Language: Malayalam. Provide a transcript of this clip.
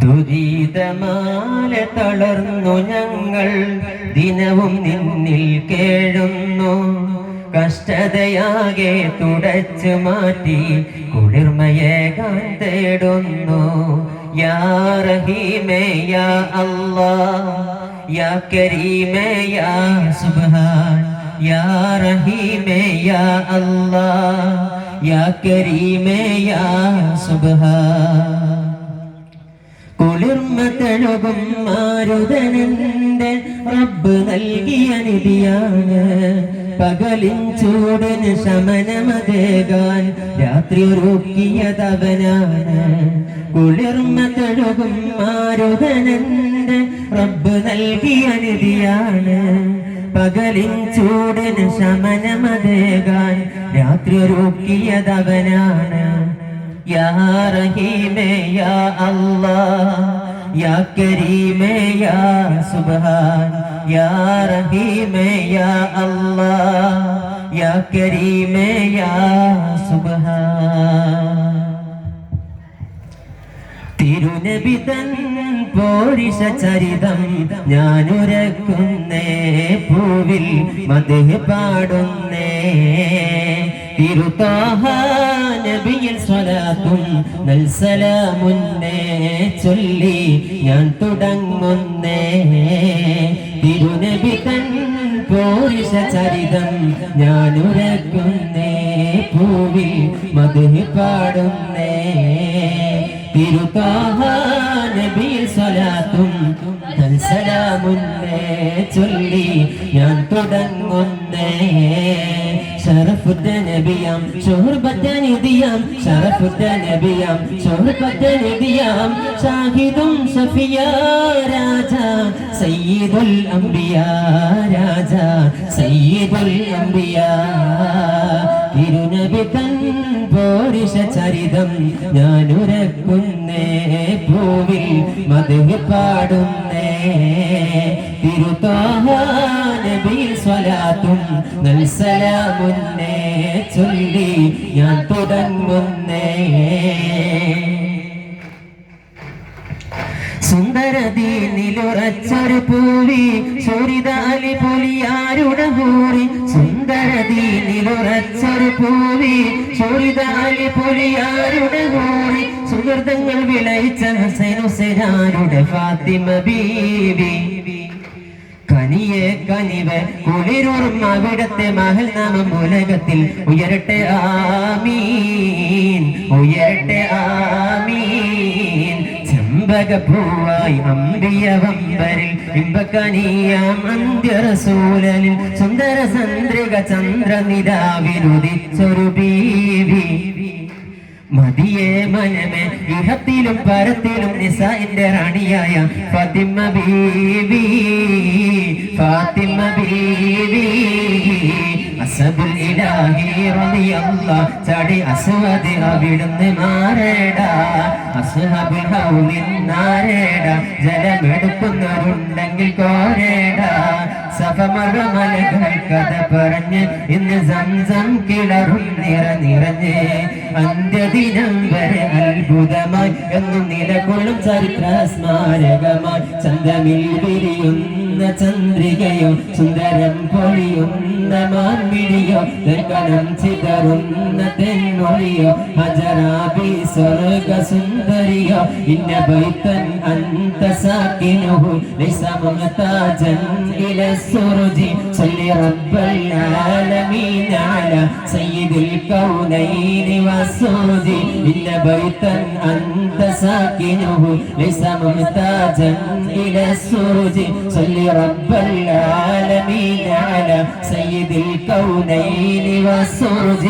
ദുരിതമാല തളർന്നു ഞങ്ങൾ. ദിനവും നിന്നിൽ കേഴുന്നു. കഷ്ടതയാകെ തുടച്ചു മാറ്റി കുളിർമയേകാൻ തേടുന്നു അല്ലാ യാ കരീമേ യാ യാ റഹീമേ അല്ലാ യാ കരീമേ യാ സുബ്ഹാൻ. പ്രണവം മാരുതനന്റെ റബ്ബ് നൽകിയ നിധിയാണ്. പകലിൻ ചൂടന് ശമനമതേകാൻ രാത്രി ഒരുക്കിയതവനാണ്. കുളിർമ തെഴുകും മാരുതനന്റെ റബ്ബ് നൽകിയ നിധിയാണ്. പകലിൻ ചൂടന് ശമനമതേകാൻ രാത്രി ഒരുക്കിയതവനാണ്. യാ റഹീമേ യാ അല്ലാഹ് യാ കരീമേ യാ സുബ്ഹാൻ യാ റഹീമേ യാ അല്ലാ യാ കരീമേ യാ സുബ്ഹാൻ. തിരുനബി തൻ പോരിഷ ചരിതം ഞാനുരക്കുന്നേ പൂവിൽ മധു പാടുന്നേ. തിരുത്താഹാ നബിയിൽ സ്വലാത്തും നൽസലാമുന്നേ ചൊല്ലി ഞാൻ തുടങ്ങുന്നേ. തിരുനബി തൻ പോരിഷ ചരിതം ഞാനുരക്കുന്നേ. പൂവിൽ മധുഹി പാടുന്നേ. തിരുതാഹ നബിയിൽ സ്വലാത്തും സലാമുന്നേ ചൊല്ലി ഞാൻ തുടങ്ങുന്നേ. ഷറഫുദ്ദ നബിയാം ഷുഹർബദ്ദ നിധിയാം ഷറഫുദ്ദ നബിയാം ഷുഹർബദ്ദ നിധിയാം ഷാഹിദും സഫിയാ രാജ സയ്യിദുൽ അംബിയാ രാജ സയ്യിദുൽ അംബിയാ. തിരുനബി തൻ പോരിഷ ചരിതം ഞാനുരക്കുന്നേ പൂവിൽ മധു പാടുന്നേ. സ്വലാത്തും നൽസലാമുന്നേ ചൊല്ലി ഞാൻ തുടങ്ങുന്നേ. സുന്ദരദീനിലുറച്ചൊരു പൂവി സൂരിതാലി പുലിയാരുടെ സുന്ദരതി നിലുറച്ചൊരു പൂവി സൂരിതാലി പുലിയാരുടെ ഹൂറി സുഹൃതങ്ങൾ വിളയിച്ച ഹസനുസരാരുടെ ഫാത്തിമ ബീവി? കനിയെ കനിവ് കുളിരോർമ്മ അവിടത്തെ മഹൽ നാമം ഉലകത്തിൽ. ഉയരട്ടെ ആമീൻ. ഉയരട്ടെ ആമീൻ. ചെമ്പകപ്പൂവായി അമ്പിയ വമ്പരിൽ ഇമ്പക്കനീയാം അന്ത്യറസൂലനിൽ. സുന്ദര ചന്ദ്രിക ചന്ദ്രനിരാവിനുദിച്ചൊരു ബീവി മതിയെ മനമേ ഇഹത്തിലും പരത്തിലും നിസാന്റെ റാണിയായ ഫാത്തിമ ബീവി ഫാത്തിമ ബീവി റളിയല്ലാഹ് ചടി അസ്വദ് അവിടുന്ന് മാറേടാ. അസ്ഹബുൽ നിന്നാരേട നാരേടാ ജലമെടുക്കുന്നവരുണ്ടെങ്കിൽ കോരേടാ. സഫമറ മലകൾ കഥ പറഞ്ഞ് ഇന്ന് സംസം കിളറും നിറ നിറഞ്ഞ് അന്ത്യദിനം വരെ അത്ഭുതമായി എന്നും നിലകൊള്ളും ചരിത്ര സ്മാരകമായി ചന്തമിൽ വിരിയുന്ന ചുവന്ന ചന്ദ്രികയോ സുന്ദരം പൊഴിയുന്ന മാൻവിഴിയോ ലംഘനം ചിതറുന്ന തെന്മൊഴിയോ ഹജരാബി സ്വർഗ സുന്ദരിയോ ഇന്ന ബൈത്തൻ അന്ത സാക്കിനോ ലൈസമതാജൻ ഇല സുറുജി. സല്ലി റബ്ബൽ ആലമീൻ അല സയ്യിദുൽ കൗനൈൻ വസൂദി ഇന്ന ബൈത്തൻ അന്ത സാക്കിനോ ലൈസമതാജൻ ഇല സുറുജി. സല്ലി رب العالمين على سيد الكونين والسرج